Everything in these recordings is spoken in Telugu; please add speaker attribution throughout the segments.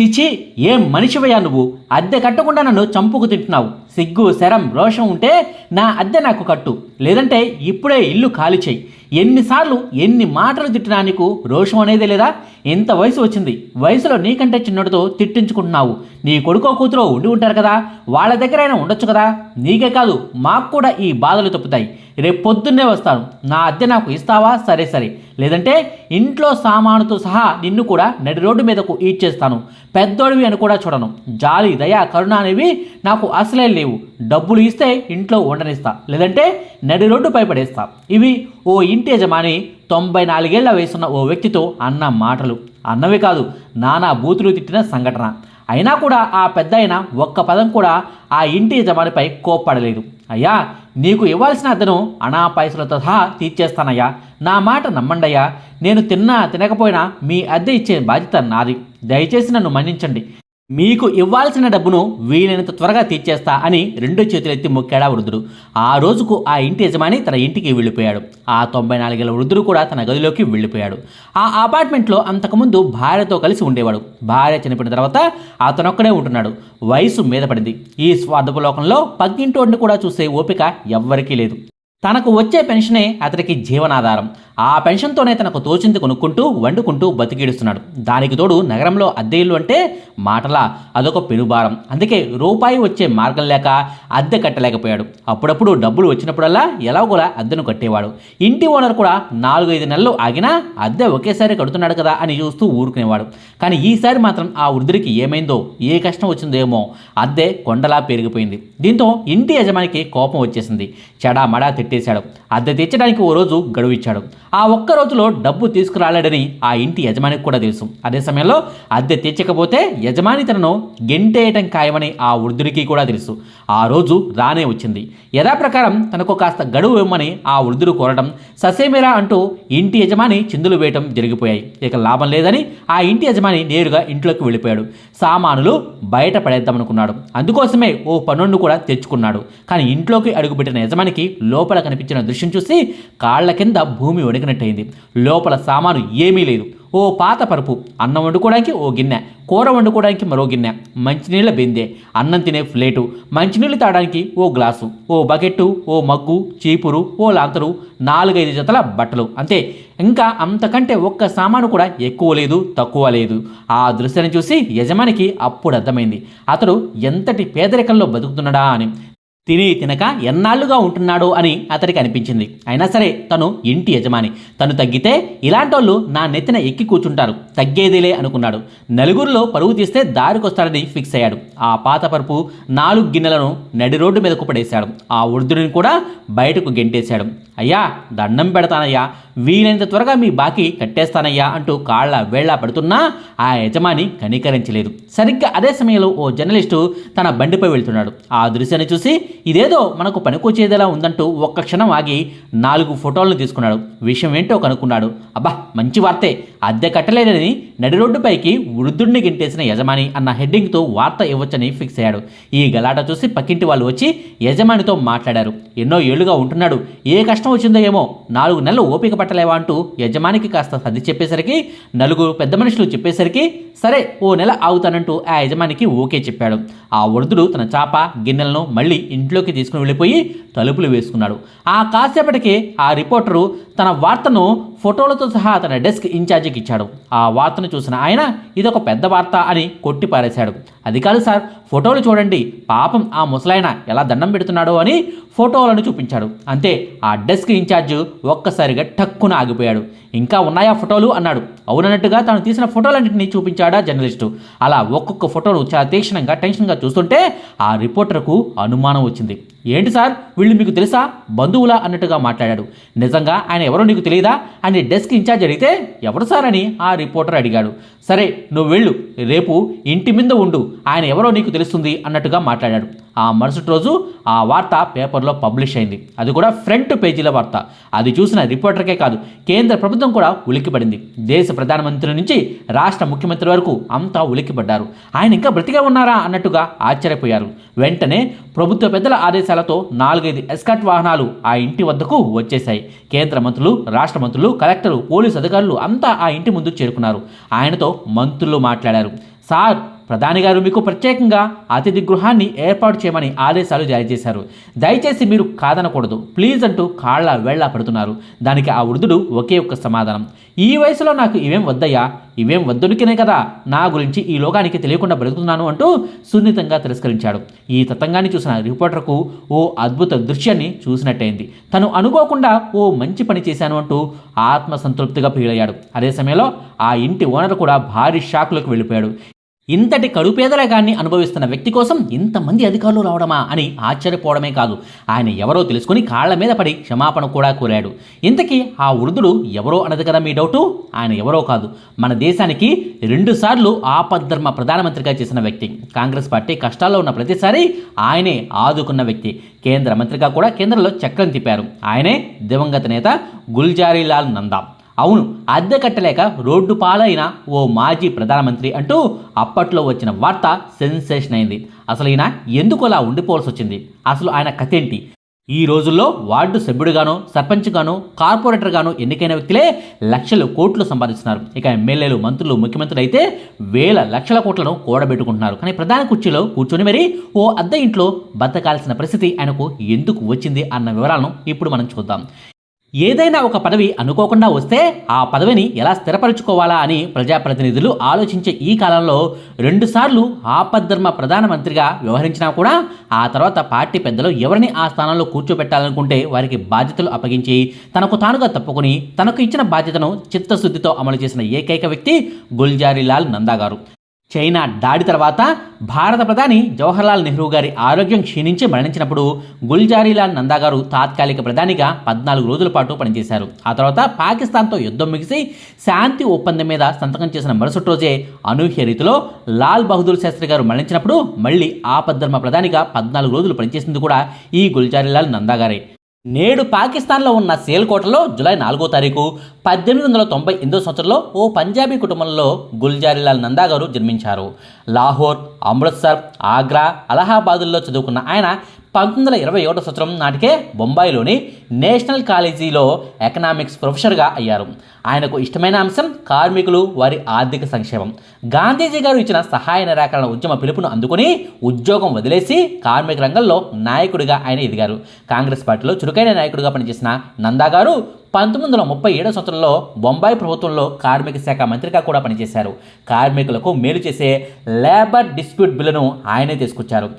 Speaker 1: చిచి ఏం మనిషివయ్యా నువ్వు? అద్దె కట్టకుండా నన్ను చంపుకు తింటున్నావు. సిగ్గు శరం రోషం ఉంటే నా అద్దె నాకు కట్టు. లేదంటే ఇప్పుడే ఇల్లు ఖాళీ చేయి. ఎన్నిసార్లు ఎన్ని మాటలు తిట్టినా నీకు రోషం అనేది లేదా? ఇంత వయసు వచ్చింది? వయసులో నీకంటే చిన్నటితో తిట్టించుకుంటున్నావు. నీ కొడుకో కూతురో ఉండి ఉంటారు కదా? వాళ్ళ దగ్గరైనా ఉండొచ్చు కదా? నీకే కాదు మాకు కూడా ఈ బాధలు తప్పుతాయి. రేపు పొద్దున్నే వస్తాను. నా అద్దె నాకు ఇస్తావా? సరే సరే. లేదంటే ఇంట్లో సామానుతో సహా నిన్ను కూడా నడి రోడ్డు మీదకు ఈడ్చేస్తాను. పెద్దోడివి అని కూడా చూడను. జాలి దయ కరుణ అనేవి నాకు అసలే లేవు. డబ్బులు ఇస్తే ఇంట్లో ఉండనిస్తా. లేదంటే నడి రోడ్డు పైపడేస్తా. ఇవి ఓ ఇంటి యజమాని తొంభై నాలుగేళ్ళ వయసున్న ఓ వ్యక్తితో అన్న మాటలు. అన్నవి కాదు నానా బూతులు తిట్టిన సంఘటన. అయినా కూడా ఆ పెద్ద ఒక్క పదం కూడా ఆ ఇంటి యజమానిపై కోప్పడలేదు. అయ్యా నీకు ఇవ్వాల్సిన అద్దెను అనా పైసలతో సహా తీర్చేస్తానయ్యా. నా మాట నమ్మండయ్యా. నేను తిన్నా తినకపోయినా మీ అద్దె ఇచ్చే బాధ్యత నాది. దయచేసి నన్ను మన్నించండి. మీకు ఇవ్వాల్సిన డబ్బును వీలైనంత త్వరగా తీర్చేస్తా అని రెండు చేతులెత్తి మొక్కాడా వృద్ధుడు. ఆ రోజుకు ఆ ఇంటి యజమాని తన ఇంటికి వెళ్ళిపోయాడు. ఆ తొంభై నాలుగేళ్ళ వృద్ధుడు కూడా తన గదిలోకి వెళ్ళిపోయాడు. ఆ అపార్ట్మెంట్లో అంతకుముందు భార్యతో కలిసి ఉండేవాడు. భార్య చనిపోయిన తర్వాత అతనొక్కడే ఉంటున్నాడు. వయసు మీద పడింది. ఈ స్వార్థపు లోకంలో పక్కింటోడిని కూడా చూసే ఓపిక ఎవ్వరికీ లేదు. తనకు వచ్చే పెన్షనే అతడికి జీవనాధారం. ఆ పెన్షన్తోనే తనకు తోచింది కొనుక్కుంటూ వండుకుంటూ బతికిడుస్తున్నాడు. దానికి తోడు నగరంలో అద్దె ఇల్లు అంటే మాటలా అదొక పెనుభారం. అందుకే రూపాయి వచ్చే మార్గం లేక అద్దె కట్టలేకపోయాడు. అప్పుడప్పుడు డబ్బులు వచ్చినప్పుడల్లా ఎలాగోలా అద్దెను కట్టేవాడు. ఇంటి ఓనర్ కూడా నాలుగైదు నెలలు ఆగినా అద్దె ఒకేసారి కడుతున్నాడు కదా అని చూస్తూ ఊరుకునేవాడు. కానీ ఈసారి మాత్రం ఆ వృద్ధుడికి ఏమైందో ఏ కష్టం వచ్చిందేమో అద్దె కొండలా పెరిగిపోయింది. దీంతో ఇంటి యజమానికి కోపం వచ్చేసింది. చెడా మడా తిట్టేశాడు అద్దె తెచ్చడానికి ఓ రోజు గడువు ఇచ్చాడు. ఆ ఒక్క రోజులో డబ్బు తీసుకురాలేడని ఆ ఇంటి యజమానికి కూడా తెలుసు. అదే సమయంలో అద్దె తెచ్చకపోతే యజమాని తనను గెంటేయటం ఖాయమని ఆ వృద్ధుడికి కూడా తెలుసు. ఆ రోజు రానే వచ్చింది. యథాప్రకారం తనకు కాస్త గడువు ఇవ్వమని ఆ వృద్ధుడు కోరడం ససేమిరా అంటూ ఇంటి యజమాని చిందులు వేయటం జరిగిపోయాయి. ఇక లాభం లేదని ఆ ఇంటి యజమాని నేరుగా ఇంట్లోకి వెళ్ళిపోయాడు. సామానులు బయట పడేద్దామనుకున్నాడు. అందుకోసమే ఓ పనుండు కూడా తెచ్చుకున్నాడు. కానీ ఇంట్లోకి అడుగుపెట్టిన యజమానికి లోపల కనిపించిన దృశ్యం చూసి కాళ్ళ కింద భూమి వణికినట్టయింది. లోపల సామాను ఏమీ లేదు. ఓ పాత పరుపు అన్నం వండుకోవడానికి ఓ గిన్నె కూర వండుకోవడానికి మరో గిన్నె మంచినీళ్ళ బిందె అన్నం తినే ప్లేటు మంచినీళ్ళు తాగడానికి ఓ గ్లాసు ఓ బకెట్టు ఓ మగ్గు చీపురు ఓ లాంతరు నాలుగైదు జతల బట్టలు అంతే. ఇంకా అంతకంటే ఒక్క సామాను కూడా ఎక్కువ లేదు తక్కువ లేదు. ఆ దృశ్యాన్ని చూసి యజమానికి అప్పుడు అర్థమైంది. అతడు ఎంతటి పేదరికంలో బతుకుతున్నాడా అని. తిని తినక ఎన్నాళ్ళుగా ఉంటున్నాడు అని అతడికి అనిపించింది. అయినా సరే తను ఇంటి యజమాని. తను తగ్గితే ఇలాంటోళ్ళు నా నెత్తిన ఎక్కి కూర్చుంటారు. తగ్గేదిలే అనుకున్నాడు. నలుగురిలో పరుగు తీస్తే దారికొస్తాడని ఫిక్స్ అయ్యాడు. ఆ పాత పరుపు నాలుగు గిన్నెలను నడి రోడ్డు మీద కుప్పడేశాడు ఆ వృద్ధుడిని కూడా బయటకు గెంటేశాడు. అయ్యా దండం పెడతానయ్యా. వీలైనంత త్వరగా మీ బాకీ కట్టేస్తానయ్యా అంటూ కాళ్ళ వేళ్ళా పడుతున్నా ఆ యజమాని కనికరించలేదు. సరిగ్గా అదే సమయంలో ఓ జర్నలిస్టు తన బండిపై వెళ్తున్నాడు. ఆ దృశ్యాన్ని చూసి ఇదేదో మనకు పనికొచ్చేదిలా ఉందంటూ ఒక్క క్షణం ఆగి నాలుగు ఫోటోలను తీసుకున్నాడు. విషయం ఏంటో కనుక్కున్నాడు. అబ్బా మంచి వార్తే. అద్దె కట్టలేదని నడి రోడ్డుపైకి వృద్ధుడిని గింటేసిన యజమాని అన్న హెడ్డింగ్తో వార్త ఇవ్వచ్చని ఫిక్స్ అయ్యాడు. ఈ గలాట చూసి పక్కింటి వాళ్ళు వచ్చి యజమానితో మాట్లాడారు. ఎన్నో ఏళ్ళుగా ఉంటున్నాడు. ఏ కష్టం వచ్చిందో ఏమో నాలుగు నెలలు ఓపిక పట్టలేవా అంటూ యజమానికి కాస్త సర్ది చెప్పేసరికి నలుగురు పెద్ద మనుషులు చెప్పేసరికి సరే ఓ నెల ఆగుతానంటూ ఆ యజమానికి ఓకే చెప్పాడు. ఆ వృద్ధుడు తన చాప గిన్నెలను మళ్ళీ ఇంట్లోకి తీసుకుని వెళ్ళిపోయి తలుపులు వేసుకున్నాడు. ఆ కాసేపటికి ఆ రిపోర్టరు తన వార్తను ఫోటోలతో సహా తన డెస్క్ ఇన్ఛార్జికి ఇచ్చాడు ఆ వార్తను చూసిన ఆయన ఇదొక పెద్ద వార్త అని కొట్టి పారేశాడు అది కాదు సార్ ఫోటోలు చూడండి. పాపం ఆ ముసలాయన ఎలా దండం పెడుతున్నాడో అని ఫోటోలను చూపించాడు. అంతే ఆ డెస్క్ ఇన్ఛార్జ్ ఒక్కసారిగా టక్కున ఆగిపోయాడు. ఇంకా ఉన్నాయా ఫోటోలు? అన్నాడు. అవునన్నట్టుగా తాను తీసిన ఫోటోలన్నింటినీ చూపించాడా జర్నలిస్టు? అలా ఒక్కొక్క ఫోటోను చాలా తీక్షణంగా టెన్షన్గా చూస్తుంటే ఆ రిపోర్టర్కు అనుమానం వచ్చింది. ఏంటి సార్? వీళ్ళు మీకు తెలుసా? బంధువులా అన్నట్టుగా మాట్లాడాడు. నిజంగా ఆయన ఎవరో నీకు తెలియదా అని డెస్క్ ఇన్ఛార్జ్ అడిగితే ఎవరు సార్ అని ఆ రిపోర్టర్ అడిగాడు. సరే నువ్వు వెళ్ళు. రేపు ఇంటి మీద ఉండు. ఆయన ఎవరో నీకు తెలుస్తుంది అన్నట్టుగా మాట్లాడాడు. ఆ మరుసటి రోజు ఆ వార్త పేపర్లో పబ్లిష్ అయింది. అది కూడా ఫ్రంట్ పేజీల వార్త. అది చూసిన రిపోర్టర్కే కాదు కేంద్ర ప్రభుత్వం కూడా ఉలిక్కిపడింది. దేశ ప్రధానమంత్రి నుంచి రాష్ట్ర ముఖ్యమంత్రి వరకు అంతా ఉలిక్కిపడ్డారు. ఆయన ఇంకా బ్రతికే ఉన్నారా అన్నట్టుగా ఆశ్చర్యపోయారు. వెంటనే ప్రభుత్వ పెద్దల ఆదేశాలతో నాలుగైదు ఎస్కట్ వాహనాలు ఆ ఇంటి వద్దకు వచ్చేశాయి. కేంద్ర మంత్రులు రాష్ట్ర మంత్రులు కలెక్టర్లు పోలీసు అధికారులు అంతా ఆ ఇంటి ముందు చేరుకున్నారు. ఆయనతో మంత్రులు మాట్లాడారు. సార్ ప్రధాని గారు మీకు ప్రత్యేకంగా అతిథి గృహాన్ని ఏర్పాటు చేయమని ఆదేశాలు జారీ చేశారు. దయచేసి మీరు కాదనకూడదు. ప్లీజ్ అంటూ కాళ్ళ వేళ్ళ పడుతున్నారు. దానికి ఆ వృద్ధుడు ఒకే ఒక్క సమాధానం. ఈ వయసులో నాకు ఇవేం వద్దయ్యా? ఇవేం వద్దునికినే కదా? నా గురించి ఈ లోకానికి తెలియకుండా బ్రతుకుతున్నాను అంటూ సున్నితంగా తిరస్కరించాడు. ఈ తతంగాన్ని చూసిన రిపోర్టర్కు ఓ అద్భుత దృశ్యాన్ని చూసినట్టయింది. తను అనుకోకుండా ఓ మంచి పని చేశాను అంటూ ఆత్మసంతృప్తిగా ఫీల్ అయ్యాడు అదే సమయంలో ఆ ఇంటి ఓనర్ కూడా భారీ షాక్లోకి వెళ్ళిపోయాడు. ఇంతటి కడుపేదరగాన్ని అనుభవిస్తున్న వ్యక్తి కోసం ఇంతమంది అధికారులు రావడమా అని ఆశ్చర్యపోవడమే కాదు. ఆయన ఎవరో తెలుసుకుని కాళ్ళ మీద పడి క్షమాపణ కూడా కోరాడు. ఇంతకీ ఆ వృద్ధుడు ఎవరో అన్నది కదా మీ డౌటు? ఆయన ఎవరో కాదు. మన దేశానికి రెండుసార్లు ఆపద్ధర్మ ప్రధానమంత్రిగా చేసిన వ్యక్తి. కాంగ్రెస్ పార్టీ కష్టాల్లో ఉన్న ప్రతిసారి ఆయనే ఆదుకున్న వ్యక్తి. కేంద్ర మంత్రిగా కూడా కేంద్రంలో చక్రం తిప్పారు. ఆయనే దివంగత నేత గుల్జారీలాల్ నందా. అవును అద్దె కట్టలేక రోడ్డు పాలైన ఓ మాజీ ప్రధానమంత్రి అంటూ అప్పట్లో వచ్చిన వార్త సెన్సేషన్ అయింది. అసలు ఈయన ఎందుకు అలా ఉండిపోవాల్సి వచ్చింది? అసలు ఆయన కథేంటి ఈ రోజుల్లో వార్డు సభ్యుడుగాను సర్పంచ్గానో కార్పొరేటర్గాను ఎన్నికైన వ్యక్తులే లక్షలు కోట్లు సంపాదిస్తున్నారు. ఇక ఎమ్మెల్యేలు మంత్రులు ముఖ్యమంత్రులు అయితే వేల లక్షల కోట్లను కూడబెట్టుకుంటున్నారు. కానీ ప్రధాన కుర్చీలో కూర్చొని మరి ఓ అద్దె ఇంట్లో బతకాల్సిన పరిస్థితి ఆయనకు ఎందుకు వచ్చింది అన్న వివరాలను ఇప్పుడు మనం చూద్దాం. ఏదైనా ఒక పదవి అనుకోకుండా వస్తే ఆ పదవిని ఎలా స్థిరపరచుకోవాలా అని ప్రజాప్రతినిధులు ఆలోచించే ఈ కాలంలో రెండుసార్లు ఆపద్ధర్మ ప్రధానమంత్రిగా వ్యవహరించినా కూడా ఆ తర్వాత పార్టీ పెద్దలు ఎవరిని ఆ స్థానంలో కూర్చోబెట్టాలనుకుంటే వారికి బాధ్యతలు అప్పగించి తనకు తానుగా తప్పుకొని తనకు ఇచ్చిన బాధ్యతను చిత్తశుద్ధితో అమలు చేసిన ఏకైక వ్యక్తి గుల్జారీలాల్ నందా గారు. చైనా దాడి తర్వాత భారత ప్రధాని జవహర్లాల్ నెహ్రూ గారి ఆరోగ్యం క్షీణించి మరణించినప్పుడు గుల్జారీలాల్ నందా గారు తాత్కాలిక ప్రధానిగా పద్నాలుగు రోజుల పాటు పనిచేశారు. ఆ తర్వాత పాకిస్తాన్తో యుద్ధం ముగిసి శాంతి ఒప్పందం మీద సంతకం చేసిన మరుసటి రోజే అనూహ్య రీతిలో లాల్ బహదూర్ శాస్త్రి గారు మరణించినప్పుడు మళ్ళీ ఆపద్ధర్మ ప్రధానిగా పద్నాలుగు రోజులు పనిచేసింది కూడా ఈ గుల్జారీలాల్ నందా గారే. నేడు పాకిస్తాన్లో ఉన్న సేల్కోటలో జూలై నాలుగో తారీఖు పద్దెనిమిది వందల తొంభై ఎనిమిదో సంవత్సరంలో ఓ పంజాబీ కుటుంబంలో గుల్జారీలాల్ నందా గారు జన్మించారు. లాహోర్ అమృత్సర్ ఆగ్రా అలహాబాదుల్లో చదువుకున్న ఆయన పంతొమ్మిది వందల ఇరవై ఒకటో సంవత్సరం నాటికే బొంబాయిలోని నేషనల్ కాలేజీలో ఎకనామిక్స్ ప్రొఫెసర్గా అయ్యారు. ఆయనకు ఇష్టమైన అంశం కార్మికులు వారి ఆర్థిక సంక్షేమం. గాంధీజీ గారు ఇచ్చిన సహాయ నిరాకరణ ఉద్యమ పిలుపును అందుకుని ఉద్యోగం వదిలేసి కార్మిక రంగంలో నాయకుడిగా ఆయన ఎదిగారు. కాంగ్రెస్ పార్టీలో చురుకైన నాయకుడిగా పనిచేసిన నందా గారు పంతొమ్మిది వందల ముప్పై ఏడో సంవత్సరంలో బొంబాయి ప్రభుత్వంలో కార్మిక శాఖ మంత్రిగా కూడా పనిచేశారు. కార్మికులకు మేలు చేసే లేబర్ డిస్ప్యూట్ బిల్లును ఆయనే తీసుకొచ్చారు.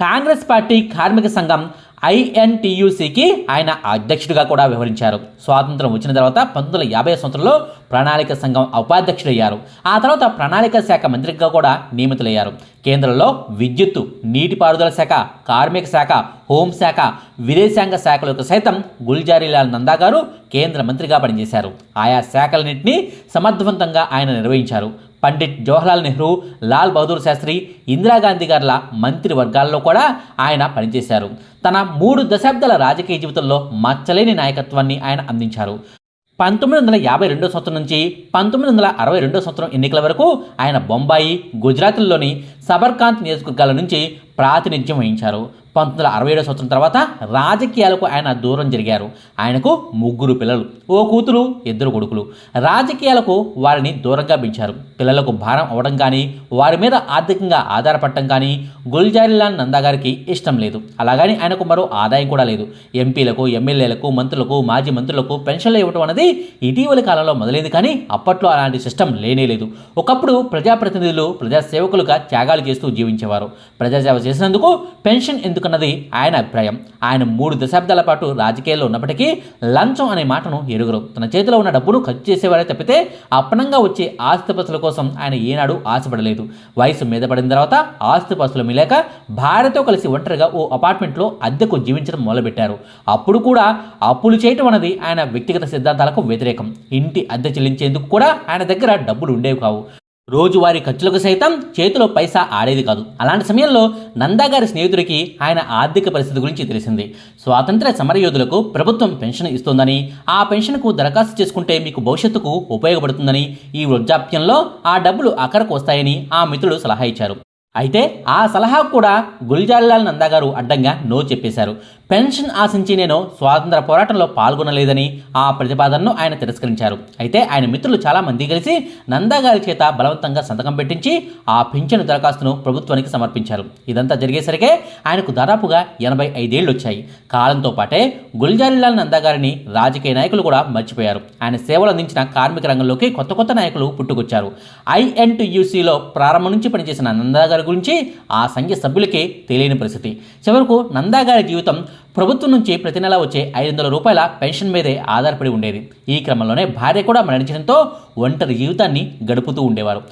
Speaker 1: కాంగ్రెస్ పార్టీ కార్మిక సంఘం ఐఎన్టీయూసీకి ఆయన అధ్యక్షుడిగా కూడా వ్యవహరించారు. స్వాతంత్రం వచ్చిన తర్వాత పంతొమ్మిది వందల యాభై సంవత్సరంలో ప్రణాళిక సంఘం ఉపాధ్యక్షుడయ్యారు. ఆ తర్వాత ప్రణాళిక శాఖ మంత్రిగా కూడా నియమితులయ్యారు. కేంద్రంలో విద్యుత్తు నీటిపారుదల శాఖ కార్మిక శాఖ హోంశాఖ విదేశాంగ శాఖలకు సైతం గుల్జారీలాల్ నందా గారు కేంద్ర మంత్రిగా పనిచేశారు. ఆయా శాఖలన్నింటినీ సమర్థవంతంగా ఆయన నిర్వహించారు. పండిట్ జవహర్లాల్ నెహ్రూ లాల్ బహదూర్ శాస్త్రి ఇందిరాగాంధీ గారుల మంత్రి వర్గాల్లో కూడా ఆయన పనిచేశారు. తన మూడు దశాబ్దాల రాజకీయ జీవితంలో మచ్చలేని నాయకత్వాన్ని ఆయన అందించారు. పంతొమ్మిది వందల యాభై రెండో సంవత్సరం నుంచి పంతొమ్మిది వందల అరవై రెండో సంవత్సరం ఎన్నికల వరకు ఆయన బొంబాయి గుజరాత్లోని సబర్కాంత్ నియోజకవర్గాల నుంచి ప్రాతినిధ్యం వహించారు. పంతొమ్మిది వందల అరవై ఏడో సంవత్సరం తర్వాత రాజకీయాలకు ఆయన దూరం జరిగారు. ఆయనకు ముగ్గురు పిల్లలు ఓ కూతురు ఇద్దరు కొడుకులు. రాజకీయాలకు వారిని దూరంగా పెంచారు. పిల్లలకు భారం అవ్వడం కానీ వారి మీద ఆర్థికంగా ఆధారపడటం కానీ గుల్జారీలాల్ నందా గారికి ఇష్టం లేదు. అలాగని ఆయనకు మరో ఆదాయం కూడా లేదు. ఎంపీలకు ఎమ్మెల్యేలకు మంత్రులకు మాజీ మంత్రులకు పెన్షన్లు ఇవ్వడం అనేది ఇటీవలి కాలంలో మొదలైంది కానీ అప్పట్లో అలాంటి సిస్టమ్ లేనే లేదు. ఒకప్పుడు ప్రజాప్రతినిధులు ప్రజాసేవకులుగా త్యాగాలు చేస్తూ జీవించేవారు. ప్రజాసేవ చేసినందుకు పెన్షన్ ఎందుకు ఎందుకన్నది ఆయన అభిప్రాయం. ఆయన మూడు దశాబ్దాల పాటు రాజకీయాల్లో ఉన్నప్పటికీ లంచం అనే మాటను ఎరుగురు. తన చేతిలో ఉన్న డబ్బును ఖర్చు చేసేవారే తప్పితే అప్పనంగా వచ్చే ఆస్తిపస్తుల కోసం ఆయన ఏనాడు ఆశపడలేదు. వయసు మీద పడిన తర్వాత ఆస్తిపస్తులు మిలేక భార్యతో కలిసి ఒంటరిగా ఓ అపార్ట్మెంట్లో అద్దెకు జీవించడం మొదలుపెట్టారు. అప్పుడు కూడా అప్పులు చేయటం అనేది ఆయన వ్యక్తిగత సిద్ధాంతాలకు వ్యతిరేకం. ఇంటి అద్దె చెల్లించేందుకు కూడా ఆయన దగ్గర డబ్బులు ఉండేవి కావు. రోజువారీ ఖర్చులకు సైతం చేతిలో పైసా ఆడేది కాదు. అలాంటి సమయంలో నందా గారి స్నేహితుడికి ఆయన ఆర్థిక పరిస్థితి గురించి తెలిసింది. స్వాతంత్ర సమరయోధులకు ప్రభుత్వం పెన్షన్ ఇస్తోందని ఆ పెన్షన్కు దరఖాస్తు చేసుకుంటే మీకు భవిష్యత్తుకు ఉపయోగపడుతుందని ఈ వృద్ధాప్యంలో ఆ డబ్బులు అక్కరకు వస్తాయని ఆ మిత్రుడు సలహా ఇచ్చారు. అయితే ఆ సలహా కూడా గుల్జారీలాల్ నందా గారు అడ్డంగా నో చెప్పేశారు. పెన్షన్ ఆశించి నేను స్వాతంత్ర పోరాటంలో పాల్గొనలేదని ఆ ప్రతిపాదనను ఆయన తిరస్కరించారు. అయితే ఆయన మిత్రులు చాలామంది కలిసి నందాగారి చేత బలవంతంగా సంతకం పెట్టించి ఆ పింఛను దరఖాస్తును ప్రభుత్వానికి సమర్పించారు. ఇదంతా జరిగేసరికే ఆయనకు దాదాపుగా ఎనభై ఐదేళ్ళు వచ్చాయి. కాలంతో పాటే గుల్జారీలాల్ నందాగారిని రాజకీయ నాయకులు కూడా మర్చిపోయారు. ఆయన సేవలు అందించిన కార్మిక రంగంలోకి కొత్త కొత్త నాయకులు పుట్టుకొచ్చారు. ఐఎన్టీయూసీలో ప్రారంభం నుంచి పనిచేసిన నందాగారి గురించి ఆ సంఘ సభ్యులకే తెలియని పరిస్థితి. చివరకు నందాగారి జీవితం ప్రభుత్వం నుంచి ప్రతి నెల వచ్చే ఐదు వందల రూపాయల పెన్షన్ మీదే ఆధారపడి ఉండేది. ఈ క్రమంలోనే భార్య కూడా మరణించడంతో ఒంటరి జీవితాన్ని గడుపుతూ ఉండేవారు.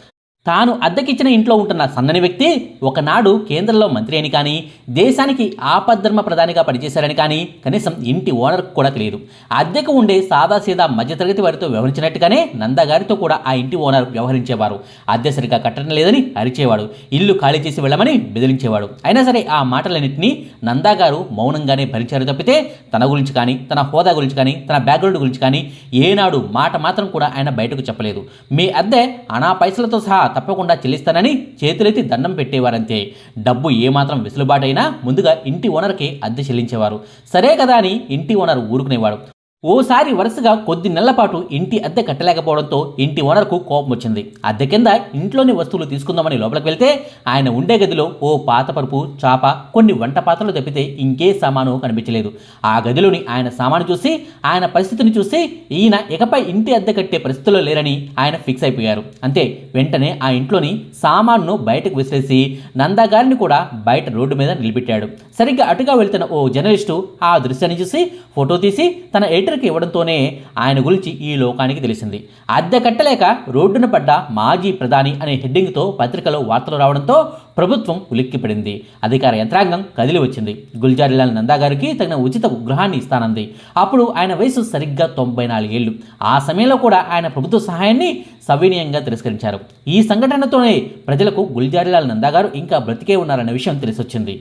Speaker 1: తాను అద్దెకిచ్చిన ఇంట్లో ఉంటున్న సన్నని వ్యక్తి ఒకనాడు కేంద్రంలో మంత్రి అని కానీ దేశానికి ఆపద్ధర్మ ప్రధానిగా పనిచేశారని కానీ కనీసం ఇంటి ఓనర్కు కూడా తెలియదు. అద్దెకు ఉండే సాదాసీదా మధ్యతరగతి వారితో వ్యవహరించినట్టుగానే నందగారితో కూడా ఆ ఇంటి ఓనర్ వ్యవహరించేవారు. అద్దె సరిగా కట్టడం లేదని అరిచేవాడు. ఇల్లు ఖాళీ చేసి వెళ్ళమని బెదిరించేవాడు. అయినా సరే ఆ మాటలన్నింటినీ నందాగారు మౌనంగానే భరించారు తప్పితే తన గురించి కానీ తన హోదా గురించి కానీ తన బ్యాక్గ్రౌండ్ గురించి కానీ ఏనాడు మాట మాత్రం కూడా ఆయన బయటకు చెప్పలేదు. మీ అద్దె అనా పైసలతో సహా తప్పకుండా చెల్లిస్తానని చేతులెత్తి దండం పెట్టేవారంతే. డబ్బు ఏమాత్రం వెసులుబాటైనా ముందుగా ఇంటి ఓనర్కి అద్దె చెల్లించేవారు. సరే కదా అని ఇంటి ఓనర్ ఊరుకునేవాడు. ఓసారి వరుసగా కొద్ది నెలల పాటు ఇంటి అద్దె కట్టలేకపోవడంతో ఇంటి ఓనర్కు కోపం వచ్చింది. అద్దె కింద ఇంట్లోని వస్తువులు తీసుకుందామని లోపలికి వెళ్తే ఆయన ఉండే గదిలో ఓ పాత పరుపు చాప కొన్ని వంట పాత్రలు తప్పితే ఇంకే సామాను కనిపించలేదు. ఆ గదిలోని ఆయన సామాను చూసి ఆయన పరిస్థితిని చూసి ఈయన ఇకపై ఇంటి అద్దె కట్టే పరిస్థితిలో లేరని ఆయన ఫిక్స్ అయిపోయారు. అంతే వెంటనే ఆ ఇంట్లోని సామాన్ను బయటకు విసిరేసి నందాగారిని కూడా బయట రోడ్డు మీద నిలబెట్టాడు. సరిగ్గా అటుగా వెళ్తున్న ఓ జర్నలిస్టు ఆ దృశ్యాన్ని చూసి ఫోటో తీసి తన ఎడిటర్కి ఇవ్వడంతోనే ఆయన గురించి ఈ లోకానికి తెలిసింది. అద్దె కట్టలేక రోడ్డున పడ్డ మాజీ ప్రధాని అనే హెడ్డింగ్తో పత్రికలో వార్తలు రావడంతో ప్రభుత్వం ఉలిక్కిపడింది. అధికార యంత్రాంగం కదిలి వచ్చింది. గుల్జారీలాల్ నందా గారికి తగిన ఉచిత గృహాన్ని ఇస్తానంది. అప్పుడు ఆయన వయసు సరిగ్గా తొంభై నాలుగేళ్ళు ఆ సమయంలో కూడా ఆయన ప్రభుత్వ సహాయాన్ని సవినయంగా తిరస్కరించారు. ఈ సంఘటనతోనే ప్రజలకు గుల్జారీలాల్ నందా గారు ఇంకా బ్రతికే ఉన్నారన్న విషయం తెలిసొచ్చింది.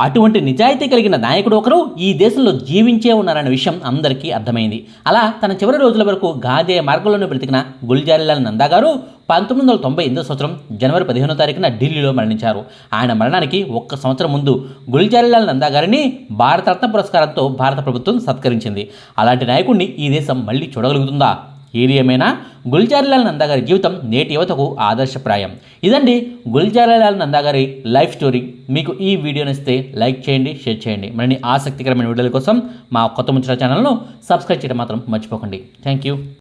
Speaker 1: అటువంటి నిజాయితీ కలిగిన నాయకుడు ఒకరు ఈ దేశంలో జీవించే ఉన్నారన్న విషయం అందరికీ అర్థమైంది. అలా తన చివరి రోజుల వరకు గాదే మార్గంలోనే బ్రతికిన గుల్జారీలాల్ నందా గారు పంతొమ్మిది వందల తొంభై ఎనిమిదో సంవత్సరం జనవరి పదిహేనో తారీఖున ఢిల్లీలో మరణించారు. ఆయన మరణానికి ఒక్క సంవత్సరం ముందు గుల్జారీలాల్ నందా గారిని భారతరత్న పురస్కారంతో భారత ప్రభుత్వం సత్కరించింది. అలాంటి నాయకుడిని ఈ దేశం మళ్ళీ చూడగలుగుతుందా? ఏది ఏమైనా గుల్జారీలాల్ నందాగారి జీవితం నేటి యువతకు ఆదర్శప్రాయం. ఇదండి గుల్జారీలాల్ నందాగారి లైఫ్ స్టోరీ. మీకు ఈ వీడియో నచ్చితే లైక్ చేయండి షేర్ చేయండి. మరిన్ని ఆసక్తికరమైన వీడియోల కోసం మా కొత్త ముచ్చట ఛానల్ను సబ్స్క్రైబ్ చేయడం మాత్రం మర్చిపోకండి. Thank you.